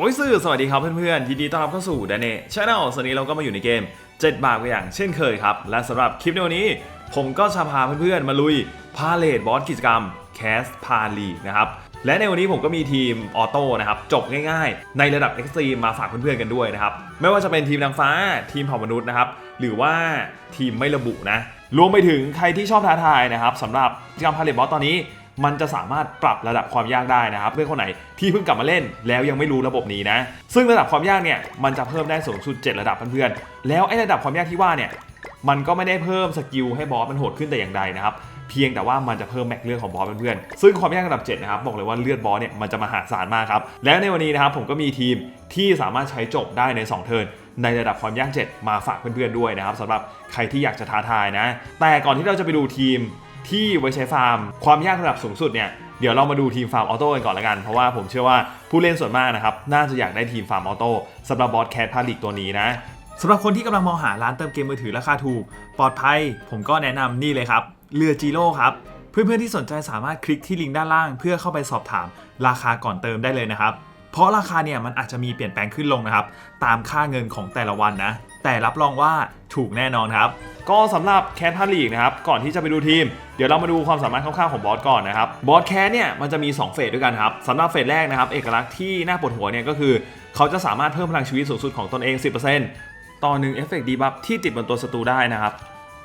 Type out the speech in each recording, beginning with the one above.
โอ้ยสื่อสวัสดีครับเพื่อนๆยินดีต้อนรับเข้าสู่ดนเน่ช n แนลสวัสดีเราก็มาอยู่ในเกม 7 บาทกันอย่างเช่นเคยครับ และสำหรับคลิปในวันนี้ ผมก็จะพาเพื่อนๆ มาลุยพาเลทบอสกิจกรรมแคสพาลีนะครับและในวันนี้ผมก็มีทีมออโต้นะครับจบง่ายๆ ในระดับเอ็กซ์ตรีมมาฝากเพื่อนๆกันด้วยนะครับไม่ว่าจะเป็นทีมนางฟ้าทีมเผ่ามนุษย์นะครับหรือว่าทีมไม่ระบุนะรวมไปถึงใครที่ชอบท้าทายนะครับสำหรับกิจกรรมพาเลทบอสตอนนี้ มันจะสามารถปรับระดับความยากได้นะครับเพื่อนคนไหนที่เพิ่งกลับมาเล่นแล้วยังไม่รู้ระบบนี้นะ ซึ่งระดับความยากเนี่ยมันจะเพิ่มได้สูงสุด 7 ระดับเพื่อนๆแล้วไอ้ระดับความยากที่ว่าเนี่ยมันก็ไม่ได้เพิ่มสกิลให้บอสมันโหดขึ้นแต่อย่างใดนะครับเพียงแต่ว่ามันจะเพิ่มแม็กเลือดของบอสเพื่อนๆ ซึ่งความยากระดับ 7 นะครับ บอกเลยว่าเลือดบอสเนี่ยมันจะมหาศาลมากครับ แล้วในวันนี้นะครับผมก็มีทีมที่สามารถใช้จบได้ใน 2 เทิร์นในระดับความยาก 7 มาฝากเพื่อนๆด้วยนะครับสำหรับใครที่อยากจะท้าทายนะ แต่ก่อนที่เราจะไปดูทีม ที่ไว้ใช้ฟาร์ม ความยากระดับสูงสุดเนี่ยเดี๋ยวเรามาดูทีมฟาร์มออโต้กันก่อนละกัน เพราะว่าผมเชื่อว่าผู้เล่นส่วนมากนะครับ น่าจะอยากได้ทีมฟาร์มออโต้สำหรับบอสแคทพาลิกตัวนี้นะสำหรับคนที่กำลังมองหาร้านเติมเกมมือถือราคาถูก ปลอดภัย ผมก็แนะนำนี่เลยครับ เรือจีโร่ครับ เพื่อนๆที่สนใจสามารถคลิกที่ลิงก์ด้านล่าง เพื่อเข้าไปสอบถามราคาก่อนเติมได้เลยนะครับ เพราะราคาเนี่ยมันอาจจะมีเปลี่ยนแปลงขึ้นลงนะครับ ตามค่าเงินของแต่ละวันนะ แต่รับรองว่าถูกแน่นอนครับ ก็สำหรับแคทพาลีกนะครับ ก่อนที่จะไปดูทีม เดี๋ยวเรามาดูความสามารถคร่าวๆของบอสก่อนนะครับ บอสแคทเนี่ยมันจะมี 2 เฟสด้วยกันครับสำหรับเฟสแรกนะครับ เอกลักษณ์ที่น่าปวดหัวเนี่ยก็คือ เขาจะสามารถเพิ่มพลังชีวิตสูงสุดของตนเอง 10%ต่อหนึ่งเอฟเฟกต์ดีบัฟที่ติดบนตัวศัตรูได้นะครับ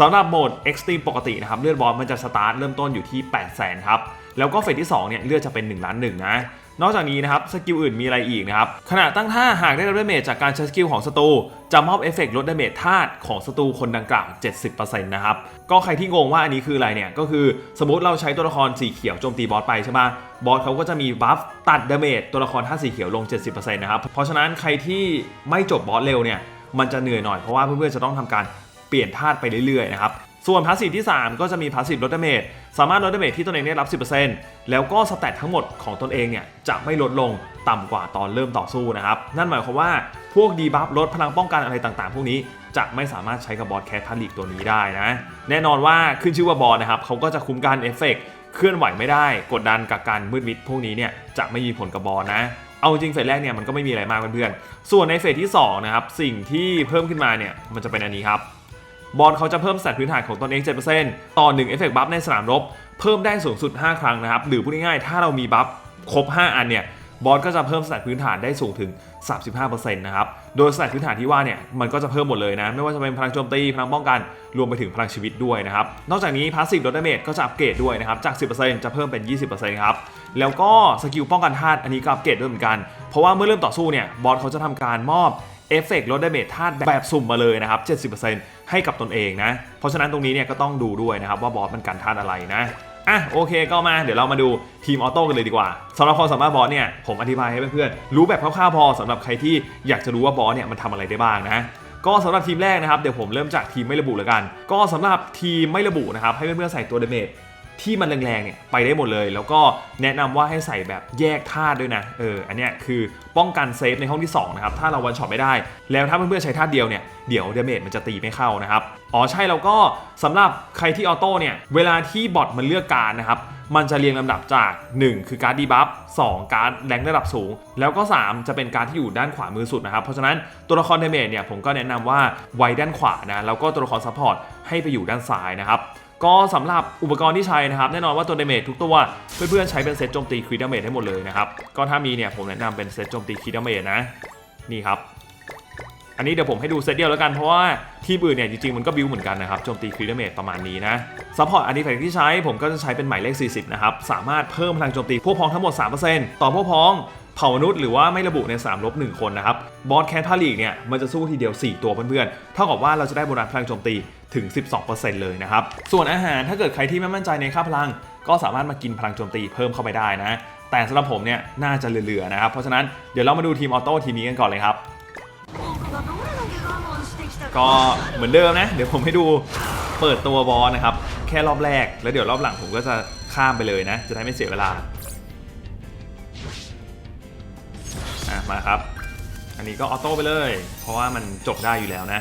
สำหรับโหมด Extreme ปกตินะครับเลือดบอสมันจะสตาร์ทเริ่มต้นอยู่ที่ 8 0 0 0 0 0ครับแล้วก็เฟสที่2เนี่ยเลือดจะเป็น 1 ล้านหนึ่งนะ นอกจากนี้นะครับสกิลอื่นมีอะไรอีกนะครับขณะตั้งท่าหากได้รับดาเมจจากการใช้สกิลของศัตรูจะมอบเอฟเฟกต์ลดดาเมจธาตุของศัตรูคนดังกล่าว 70%นะครับ ก็ใครที่งงว่าอันนี้คืออะไรเนี่ย ก็คือสมมติเราใช้ตัวละครสีเขียวโจมตีบอสไปใช่ไหมบอสเขาก็จะมีบัฟตัดดาเมจตัวละครธาตุสีเขียวลง 70%นะครับ เพราะฉะนั้นใครที่ไม่จบบอสเร็วเนี่ยมันจะเหนื่อยหน่อยเพราะว่าเพื่อนๆจะต้องทำการเปลี่ยนธาตุไปเรื่อยๆนะครับส่วนพาสซีฟที่ 3 ก็จะมีพาสซีฟลดดาเมจ สามารถลดดาเมจที่ตนเองได้รับ 10%แล้วก็สแตททั้งหมดของตนเองเนี่ยจะไม่ลดลงต่ำกว่าตอนเริ่มต่อสู้นะครับ นั่นหมายความว่าพวกดีบัฟลดพลังป้องกันอะไรต่างๆ พวกนี้จะไม่สามารถใช้กับบอสแคทพาลิกตัวนี้ได้นะ แน่นอนว่าขึ้นชื่อว่าบอสนะครับเขาก็จะคุ้มกันเอฟเฟกต์เคลื่อนไหวไม่ได้ กดดันกับการมืดมิดพวกนี้เนี่ยจะไม่มีผลกับบอสนะเอาจริงเฟสแรกเนี่ยมันก็ไม่มีอะไรมากเพื่อนๆ ส่วนในเฟสที่2นะครับสิ่งที่เพิ่มขึ้นมาเนี่ยมันจะเป็นอันนี้ครับ บอลเขาจะเพิ่มสแตทพื้นฐานของตนเอง 7%ต่อ1เอฟเฟกต์บัฟในสนามรบ เพิ่มได้สูงสุด 5 ครั้งนะครับ หรือพูดง่ายๆ ถ้าเรามีบัฟครบ 5 อันเนี่ยบอลก็จะเพิ่มสแตทพื้นฐานได้สูงถึง 35%นะครับ โดยสแตทพื้นฐานที่ว่าเนี่ยมันก็จะเพิ่มหมดเลยนะ ไม่ว่าจะเป็นพลังโจมตี พลังป้องกัน รวมไปถึงพลังชีวิตด้วยนะครับ นอกจากนี้พาสซีฟลดดาเมจก็จะอัปเกรดด้วยนะครับ จาก 10%จะเพิ่มเป็น 20%ครับ แล้วก็สกิลป้องกันธาตุอันนี้ก็อัปเกรดด้วยเหมือนกัน เพราะว่าเมื่อเริ่มต่อสู้เนี่ยบอลเขาจะทำการมอบ เอฟเฟกต์ลดดาเมจธาตุแบบสุ่มมาเลยนะครับ 70%ให้กับตนเองนะ เพราะฉะนั้นตรงนี้เนี่ยก็ต้องดูด้วยนะครับว่าบอสมันกันธาตุอะไรนะอะโอเคก็มาเดี๋ยวเรามาดูทีมออโต้กันเลยดีกว่าสำหรับความสามารถบอสเนี่ยผมอธิบายให้เพื่อนๆรู้แบบคร่าวๆพอสำหรับใครที่อยากจะรู้ว่าบอสเนี่ยมันทำอะไรได้บ้างนะก็สำหรับทีมแรกนะครับเดี๋ยวผมเริ่มจากทีมไม่ระบุแล้วกัน ก็สำหรับทีมไม่ระบุนะครับให้เพื่อนๆใส่ตัวเดเมจ ที่มันแรงๆเนี่ยไปได้หมดเลย แล้วก็แนะนำว่าให้ใส่แบบแยกธาตุด้วยนะเอออันเนี้ยคือป้องกันเซฟในห้องที่2นะครับถ้าเราวันช็อตไม่ได้ แล้วถ้าเพื่อนๆใช้ธาตุเดียวเนี่ยเดี๋ยวเดเมจมันจะตีไม่เข้านะครับอ๋อใช่แล้วก็สำหรับใครที่ออโต้เนี่ยเวลาที่บอทมันเลือกการนะครับมันจะเรียงลำดับจาก 1 คือการ์ดดีบัฟ2การ์ดแรงระดับสูง แล้วก็ 3 จะเป็นการที่อยู่ด้านขวามือสุดนะครับ เพราะฉะนั้นตัวละครเดเมจเนี่ยผมก็แนะนำว่าไว้ด้านขวานะแล้วก็ตัวละครซัพพอร์ตให้ไปอยู่ด้านซ้ายนะครับ ก็สำหรับอุปกรณ์ที่ใช้นะครับ แน่นอนว่าตัวเดเมจทุกตัว เพื่อนๆใช้เป็นเซตโจมตีครีดเมจให้หมดเลยนะครับ ก็ถ้ามีเนี่ยผมแนะนำเป็นเซตโจมตีครีดเมจนะ นี่ครับ อันนี้เดี๋ยวผมให้ดูเซตเดียวแล้วกันเพราะว่าทีมอื่นเนี่ยจริงๆมันก็บิวเหมือนกันนะครับโจมตีครีดเมจประมาณนี้นะซัพพอร์ตอันนี้แฟกที่ใช้ผมก็จะใช้เป็นหมายเลข 40 นะครับสามารถเพิ่มพลังโจมตีพวกพ้องทั้งหมด 3%ต่อพวกพ้อง เผ่ามนุษย์หรือว่าไม่ระบุใน3ลบ1คนนะครับบอสแคทพาลีกเนี่ยมันจะสู้ทีเดียว 4 ตัวเพื่อนๆเท่ากับว่าเราจะได้โบนัสพลังโจมตีถึง 12%เลยนะครับ ส่วนอาหารถ้าเกิดใครที่ไม่มั่นใจในค่าพลัง ก็สามารถมากินพลังโจมตีเพิ่มเข้าไปได้นะ แต่สำหรับผมเนี่ยน่าจะเหลือๆนะครับ เพราะฉะนั้นเดี๋ยวเรามาดูทีมออโต้ทีมนี้กันก่อนเลยครับ ก็เหมือนเดิมนะ เดี๋ยวผมให้ดูเปิดตัวบอลนะครับ แค่รอบแรก แล้วเดี๋ยวรอบหลังผมก็จะข้ามไปเลยนะ จะได้ไม่เสียเวลา มาครับ อันนี้ก็ออโต้ไปเลย เพราะว่ามันจบได้อยู่แล้วนะ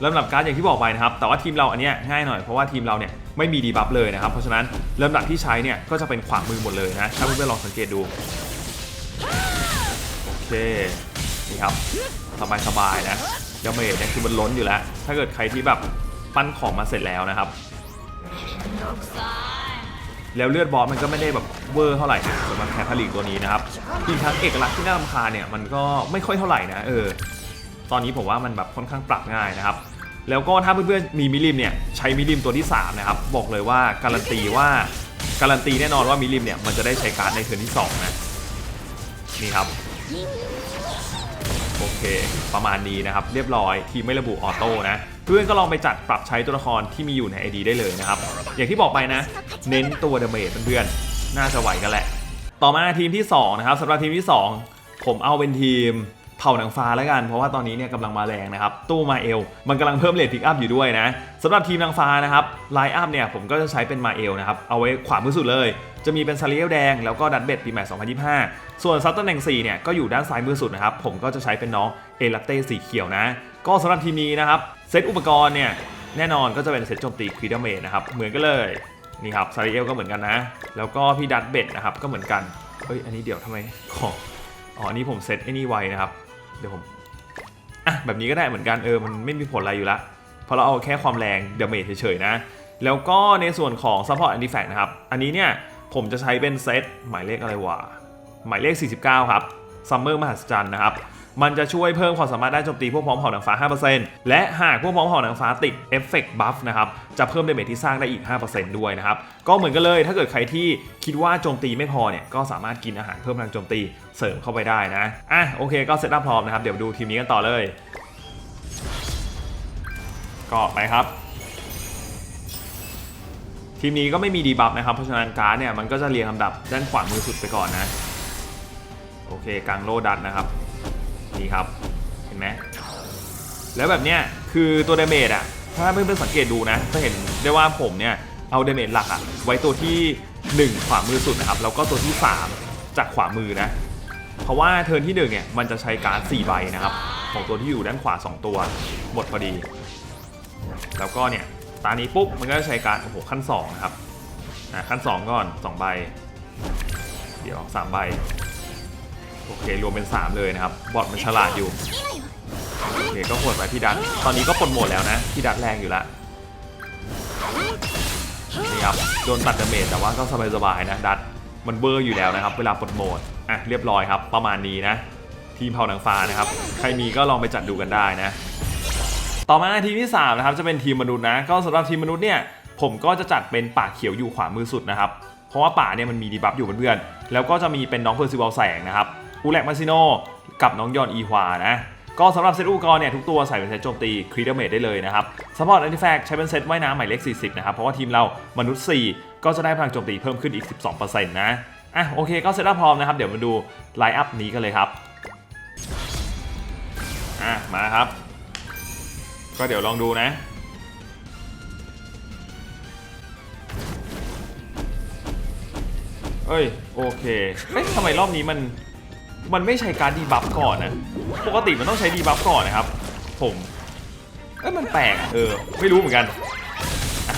เริ่มลำการ์ดอย่างที่บอกไปนะครับ แต่ว่าทีมเราอันเนี้ยง่ายหน่อยเพราะว่าทีมเราเนี่ยไม่มีดีบัฟเลยนะครับ เพราะฉะนั้นเริ่มดับที่ใช้เนี่ยก็จะเป็นขวามือหมดเลยนะ ถ้าเพื่อนๆลองสังเกตดู โอเค นี่ครับสบายสบายๆนะดาเมจเนี่ยคือมันล้นอยู่แล้ว ถ้าเกิดใครที่แบบปั้นของมาเสร็จแล้วนะครับ แล้วเลือดบอสมันก็ไม่ได้แบบเวอร์เท่าไหร่นะสำหรับแคทาลิกตัวนี้นะครับอีกทั้งเอกลักษณ์ที่น่ารำคาญเนี่ยมันก็ไม่ค่อยเท่าไหร่นะเออตอนนี้ผมว่ามันแบบค่อนข้างปรับง่ายนะครับแล้วก็ถ้าเพื่อนๆมีมิลิมเนี่ยใช้มิลิมตัวที่ 3 นะครับ บอกเลยว่าการันตีว่าการันตีแน่นอนว่ามิลิมเนี่ยมันจะได้ใช้การดในเทิร์นที่ 2 นะ นี่ครับ โอเค ประมาณนี้นะครับ เรียบร้อยทีไม่ระบุออโต้นะ เพื่อนก็ลองไปจัดปรับใช้ตัวละครที่มีอยู่ใน ID ได้เลยนะครับ อย่างที่บอกไปนะ เน้นตัวดาเมจเพื่อนๆ น่าจะไหวกันแหละ ต่อมาทีมที่ 2 นะครับสำหรับทีมที่ 2 ผมเอาเป็นทีมเผ่าหนังฟ้าแล้วกัน เพราะว่าตอนนี้เนี่ยกำลังมาแรงนะครับตู้มาเอล มันกำลังเพิ่มเลทพิกอัพอยู่ด้วยนะสำหรับทีมนางฟ้านะครับไลน์อัพเนี่ยผมก็จะใช้เป็นมาเอลนะครับเอาไว้ขวามือสุดเลย จะมีเป็นซาริเอลแดงแล้วก็ดันเบ็ดปีใหม่ 2025 ส่วนซับตำแหน่ง4เนี่ยก็อยู่ด้านซ้ายมือสุดนะครับผมก็จะใช้เป็นน้องเอลัตเต้สีเขียวนะ ก็สำหรับทีมนี้นะครับ เซตอุปกรณ์เนี่ยแน่นอนก็จะเป็นเซตโจมตีครีดเมจนะครับเหมือนกันเลยนี่ครับซาริเอลก็เหมือนกันนะ แล้วก็พี่ดัตเบ็ดนะครับก็เหมือนกันเฮ้ยอันนี้เดี๋ยวทำไมขอ๋ออ๋ออันนี้ผมเซตไอ้นี่ไว้นะครับเดี๋ยวผมอะแบบนี้ก็ได้เหมือนกันเออมันไม่มีผลอะไรอยู่ละเพราะเราเอาแค่ความแรงเดเมจเฉยๆนะแล้วก็ในส่วนของ Support Artifact นะครับ อันนี้เนี่ยผมจะใช้เป็นเซตหมายเลขอะไรวะ หมายเลข 49 ครับ Summer มหัศจรรย์นะครับ มันจะช่วยเพิ่มความสามารถด้านโจมตีพวกพร้อมเผ่าหนังฟ้า 5%และหากพวกพร้อมเผ่าหนังฟ้าติดเอฟเฟกต์บัฟนะครับ จะเพิ่มเดเมจที่สร้างได้อีก 5%ด้วยนะครับ ก็เหมือนกันเลย ถ้าเกิดใครที่คิดว่าโจมตีไม่พอเนี่ย ก็สามารถกินอาหารเพิ่มพลังโจมตีเสริมเข้าไปได้นะ อะ โอเค ก็เซตอัพพร้อมนะครับ เดี๋ยวดูทีมนี้กันต่อเลย ก็ไปครับทีมนี้ก็ไม่มีดีบัฟนะครับ เพราะฉะนั้นการ์ดเนี่ยมันก็จะเรียงลำดับด้านขวามือสุดไปก่อนนะ โอเคกลางโลดันนะครับ นี่ครับ เห็นไหมแล้วแบบเนี้ยคือตัวดาเมจอะถ้าเพื่อนๆสังเกตดูนะจะเห็นได้ว่าผมเนี่ยเอาดาเมจหลักอะไว้ตัวที่ 1 ขวามือสุดนะครับ แล้วก็ตัวที่ 3 จากขวามือนะ เพราะว่าเทิร์นที่1เนี่ยมันจะใช้การ์ด4ใบนะครับ ของตัวที่อยู่ด้านขวา 2 ตัว หมดพอดี แล้วก็เนี่ยตานี้ปุ๊บมันก็จะใช้การดโอ้โหขั้น2นะครับอะขั้น 2 ก่อน 2 ใบ เดี๋ยว3ใบ โอเครวมเป็น 3 เลยนะครับ บอทมันฉลาดอยู่โอเคก็หวดไปพี่ดัตตอนนี้ก็ปลดโหมดแล้วนะ พี่ดัตแรงอยู่แล้วนี่ครับโดนตัดดาเมจแต่ว่าก็สบายๆนะดัตมันเบอร์อยู่แล้วนะครับ เวลาปลดโหมดอะเรียบร้อยครับ ประมาณนี้นะทีมเผ่าหนังฟ้านะครับ ใครมีก็ลองไปจัดดูกันได้นะ ต่อมาทีมที่3นะครับจะเป็นทีมมนุษย์นะ ก็สำหรับทีมมนุษย์เนี่ยผมก็จะจัดเป็นป่าเขียวอยู่ขวามือสุดนะครับ เพราะว่าป่าเนี่ยมันมีดีบัฟอยู่เพื่อนๆแล้วก็จะมีเป็นน้องเพอร์ซิวลแสงนะครับ อูแลกมาซิโนกับน้องยอนอีฮวานะก็สำหรับเซตอุปกรณ์เนี่ยทุกตัวใส่เป็นเซตโจมตีครีดอเมดได้เลยนะครับสปอร์ตอันติแฟกใช้เป็นเซตว่ายน้ำหมายเลข 40 นะครับ เพราะว่าทีมเรามนุษย์ 4 ก็จะได้พลังโจมตีเพิ่มขึ้นอีก 12%นะอะโอเคก็เซตอัพพร้อมนะครับ เดี๋ยวมาดูไลน์อัพนี้กันเลยครับอะมาครับ ก็เดี๋ยวลองดูนะ เอ้ยโอเคเอ๊ะทำไมรอบนี้มัน มันไม่ใช้การดีบัฟก่อนนะปกติมันต้องใช้ดีบัฟก่อนนะครับ ผมเอ้ยมันแปลกอะเออ ไม่รู้เหมือนกัน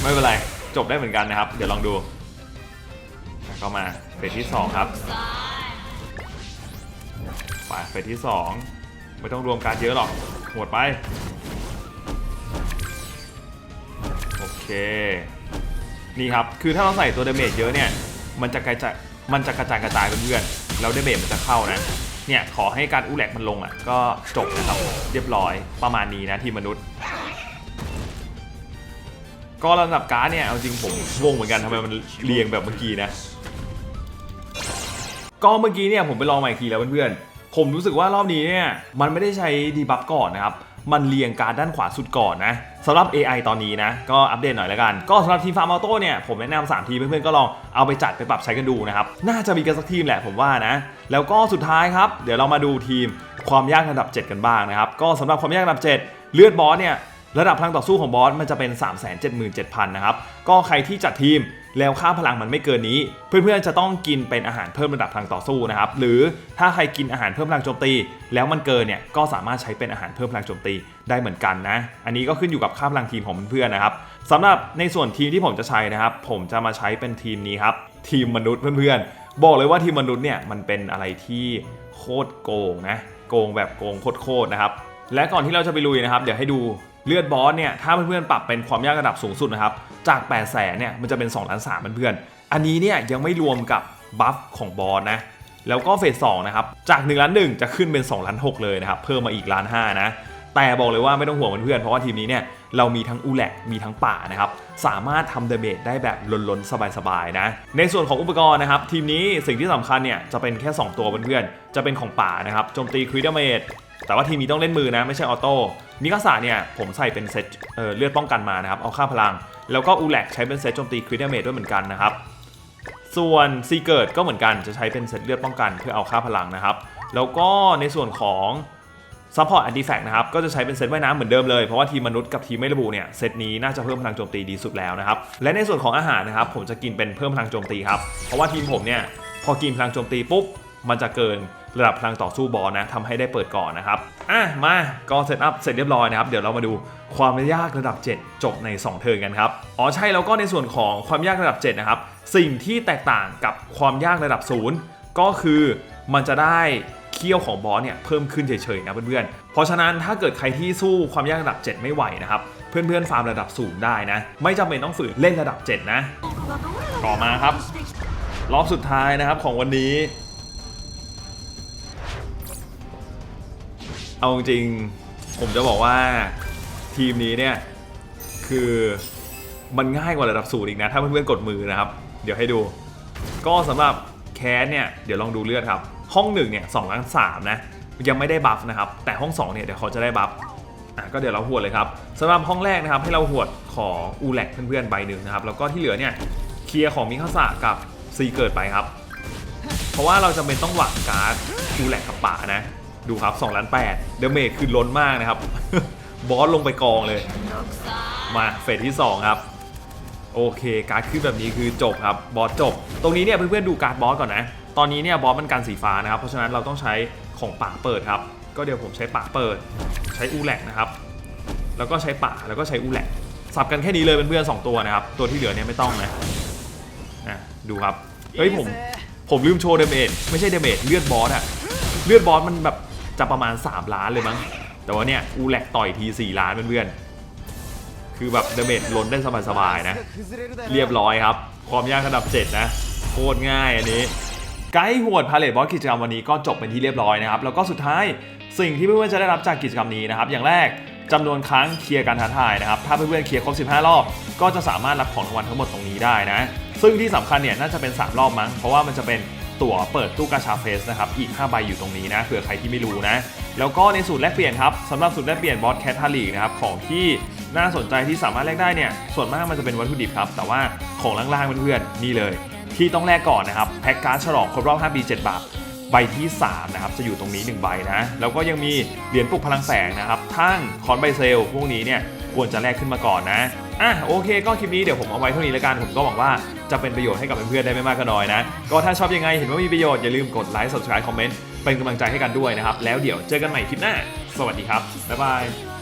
ไม่เป็นไร จบได้เหมือนกันนะครับ เดี๋ยวลองดูก็มาเฟสที่ 2 ครับไปเฟสที่ 2 ไม่ต้องรวมการเยอะหรอกหมดไป โอเค นี่ครับ คือถ้าเราใส่ตัวเดเมจเยอะเนี่ย มันจะกระจายมันจะกระจายกระจายเพื่อนๆ แล้วดาเมจมันจะเข้านะ เนี่ยขอให้การอู้แหลกมันลงอะ ก็จบนะครับ เรียบร้อยประมาณนี้นะทีมมนุษย์ ก็ลำดับการ์ดเนี่ยเอาจริงผมงงเหมือนกันทำไมมันเรียงแบบเมื่อกี้นะ ก็เมื่อกี้เนี่ยผมไปลองมาอีกทีแล้วเพื่อนๆผมรู้สึกว่ารอบนี้เนี่ยมันไม่ได้ใช้ดีบัฟก่อนนะครับ มันเรียงการด้านขวาสุดก่อนนะสำหรับ AI ตอนนี้นะ ก็อัปเดตหน่อยแล้วกัน ก็สำหรับทีมฟาร์มออโต้เนี่ย ผมแนะนำ3ทีมเพื่อนๆ ก็ลองเอาไปจัดไปปรับใช้กันดูนะครับ น่าจะมีกันสักทีมแหละผมว่านะ แล้วก็สุดท้ายครับ เดี๋ยวเรามาดูทีมความยากระดับ 7 กันบ้างนะครับ ก็สำหรับความยากระดับ 7 เลือดบอสเนี่ยระดับพลังต่อสู้ของบอสมันจะเป็น 377,000 นะครับ ก็ใครที่จัดทีม แล้วค่าพลังมันไม่เกินนี้ เพื่อนๆจะต้องกินเป็นอาหารเพิ่มระดับพลังต่อสู้นะครับหรือถ้าใครกินอาหารเพิ่มพลังโจมตี แล้วมันเกินเนี่ยก็สามารถใช้เป็นอาหารเพิ่มพลังโจมตีได้เหมือนกันนะ อันนี้ก็ขึ้นอยู่กับค่าพลังทีมของเพื่อนๆนะครับสำหรับในส่วนทีมที่ผมจะใช้นะครับ ผมจะมาใช้เป็นทีมนี้ครับทีมมนุษย์เพื่อนๆบอกเลยว่าทีมมนุษย์เนี่ยมันเป็นอะไรที่โคตรโกงนะโกงแบบโกงโคตรๆนะครับและก่อนที่เราจะไปลุยนะครับ เดี๋ยวให้ดู เลือดบอสเนี่ยถ้าเพื่อนๆปรับเป็นความยากระดับสูงสุดนะครับจาก 8 0 0แสนเนี่ยมันจะเป็น 2 ล้านสามเพื่อนๆอันนี้เนี่ยยังไม่รวมกับบัฟของบอสนะแล้วก็เฟสสองนะครับจาก1ล้านหนึ่งจะขึ้นเป็น2ล้านหกเลยนะครับเพิ่มมาอีกล้านห้านะแต่บอกเลยว่าไม่ต้องห่วงเพื่อนๆเพราะว่าทีมนี้เนี่ย เรามีทั้งอูแลกมีทั้งป่านะครับ สามารถทำเดเมจได้แบบล้นๆ สบายๆนะ ในส่วนของอุปกรณ์นะครับ ทีมนี้สิ่งที่สำคัญเนี่ย จะเป็นแค่ 2 ตัวเพื่อนๆ จะเป็นของป่านะครับโจมตีคริดเมจแต่ว่าทีมนี้ต้องเล่นมือนะ ไม่ใช่ออโต้มิคาสาเนี่ยผมใส่เป็นเซตเอ่อเลือดป้องกันมานะครับ เอาค่าพลัง แล้วก็อูแลกใช้เป็นเซตโจมตีคริดเมจด้วยเหมือนกันนะครับส่วนซีเกิดก็เหมือนกันจะใช้เป็นเซตเลือดป้องกันเพื่อเอาค่าพลังนะครับแล้วก็ในส่วนของ ซัพพอร์ตอันดีแฟกนะครับก็จะใช้เป็นเซตว่ายน้ำเหมือนเดิมเลย เพราะว่าทีมมนุษย์กับทีมไม่ระบุเนี่ยเซตนี้น่าจะเพิ่มพลังโจมตีดีสุดแล้วนะครับและในส่วนของอาหารนะครับผมจะกินเป็นเพิ่มพลังโจมตีครับเพราะว่าทีมผมเนี่ยพอกินพลังโจมตีปุ๊บมันจะเกินระดับพลังต่อสู้บอลนะทำให้ได้เปิดก่อนนะครับอะมาก็เซตอัพเสร็จเรียบร้อยนะครับ เดี๋ยวเรามาดูความยากระดับ 7 จบใน 2 เทิร์นกันครับ อ๋อใช่แล้วก็ในส่วนของความยากระดับ 7 นะครับ สิ่งที่แตกต่างกับความยากระดับ 0 ก็คือมันจะได้ เคี่ยวของบอสเนี่ยเพิ่มขึ้นเฉยๆนะเพื่อนๆ เพราะฉะนั้นถ้าเกิดใครที่สู้ความยากระดับ 7 ไม่ไหวนะครับ เพื่อนๆฟาร์มระดับสูงได้นะ ไม่จำเป็นต้องฝืนเล่นระดับ 7 นะ ต่อมาครับ รอบสุดท้ายนะครับของวันนี้ เอาจริงผมจะบอกว่าทีมนี้เนี่ยคือมันง่ายกว่าระดับสูตรอีกนะ ถ้าเพื่อนๆกดมือนะครับ เดี๋ยวให้ดู ก็สำหรับแคสเนี่ย เดี๋ยวลองดูเลือดครับ ห้องหนึ่งเนี่ยสองล้านสามนะยังไม่ได้บัฟนะครับ แต่ห้องสองเนี่ยเดี๋ยวเขาจะได้บัฟอะก็เดี๋ยวเราหวดเลยครับสำหรับห้องแรกนะครับ ให้เราหวดของอูแลกเพื่อนๆใบหนึ่งนะครับ แล้วก็ที่เหลือเนี่ยเคลียร์ของมิคาสะกับซีเกิดไปครับ เพราะว่าเราจะเป็นต้องหวังการ์ดอูแลกกับป่านะ ดูครับ2ล้าน8เดเมจคือล้นมากนะครับ บอสลงไปกองเลย มาเฟสที่ 2 ครับ โอเค การ์ดขึ้นแบบนี้คือจบครับ บอสจบ ตรงนี้เนี่ยเพื่อนๆดูการ์ดบอสก่อนนะ ตอนนี้เนี่ยบอสมันกันสีฟ้านะครับ เพราะฉะนั้นเราต้องใช้ของป่าเปิดครับ ก็เดี๋ยวผมใช้ป่าเปิด ใช้อูแลกนะครับ แล้วก็ใช้ป่าแล้วก็ใช้อูแลกสับกันแค่นี้เลยเป็นเพื่อนๆสองตัวนะครับ ตัวที่เหลือเนี่ยไม่ต้องนะนะดูครับ เฮ้ยผมผมลืมโชว์เดเมจไม่ใช่เดเมจเลือดบอสอะเลือดบอสมันแบบจะประมาณ 3 ล้านเลยมั้ง แต่ว่าเนี่ยอูแลกต่อยที 4 ล้านเพื่อนๆคือแบบเดเมจล้นได้สบายๆนะ เรียบร้อยครับ ความยากระดับ 7 นะ โคตรง่ายอันนี้ ไกด์หวดพาเลทบอสกิจกรรมวันนี้ก็จบเป็นที่เรียบร้อยนะครับ แล้วก็สุดท้ายสิ่งที่เพื่อนๆจะได้รับจากกิจกรรมนี้นะครับ อย่างแรกจำนวนครั้งเคลียร์การท้าทายนะครับ ถ้าเพื่อนๆเคลียร์ครบ 15 รอบ ก็จะสามารถรับของรางวัลทั้งหมดตรงนี้ได้นะ ซึ่งที่สำคัญเนี่ยน่าจะเป็น 3 รอบมั้ง เพราะว่ามันจะเป็นตั๋วเปิดตู้กาชาเฟสนะครับ อีก 5 ใบอยู่ตรงนี้นะ เผื่อใครที่ไม่รู้นะ แล้วก็ในสูตรแลกเปลี่ยนครับสำหรับสูตรแลกเปลี่ยนบอสแคททาลีนะครับ ของที่น่าสนใจที่สามารถแลกได้เนี่ย ส่วนมากมันจะเป็นวัตถุดิบครับ แต่ว่าของล่างๆเพื่อนๆนี่เลย ที่ต้องแลกก่อนนะครับแพ็กการ์ดฉลองครบรอบ 5 ปี 7 บาทใบที่ 3 นะครับ จะอยู่ตรงนี้ 1 ใบนะ แล้วก็ยังมีเหรียญปลุกพลังแสงนะครับทั้งคอนใบเซลพวกนี้เนี่ยควรจะแลกขึ้นมาก่อนนะอะโอเค ก็คลิปนี้เดี๋ยวผมเอาไว้เท่านี้แล้วกัน ผมก็หวังว่าจะเป็นประโยชน์ให้กับเพื่อนๆได้ไม่มากก็น้อยนะ ก็ถ้าชอบยังไงเห็นว่ามีประโยชน์ อย่าลืมกดไลค์ subscribe คอมเมนต์เป็นกำลังใจให้กันด้วยนะครับ แล้วเดี๋ยวเจอกันใหม่คลิปหน้า สวัสดีครับบ๊ายบาย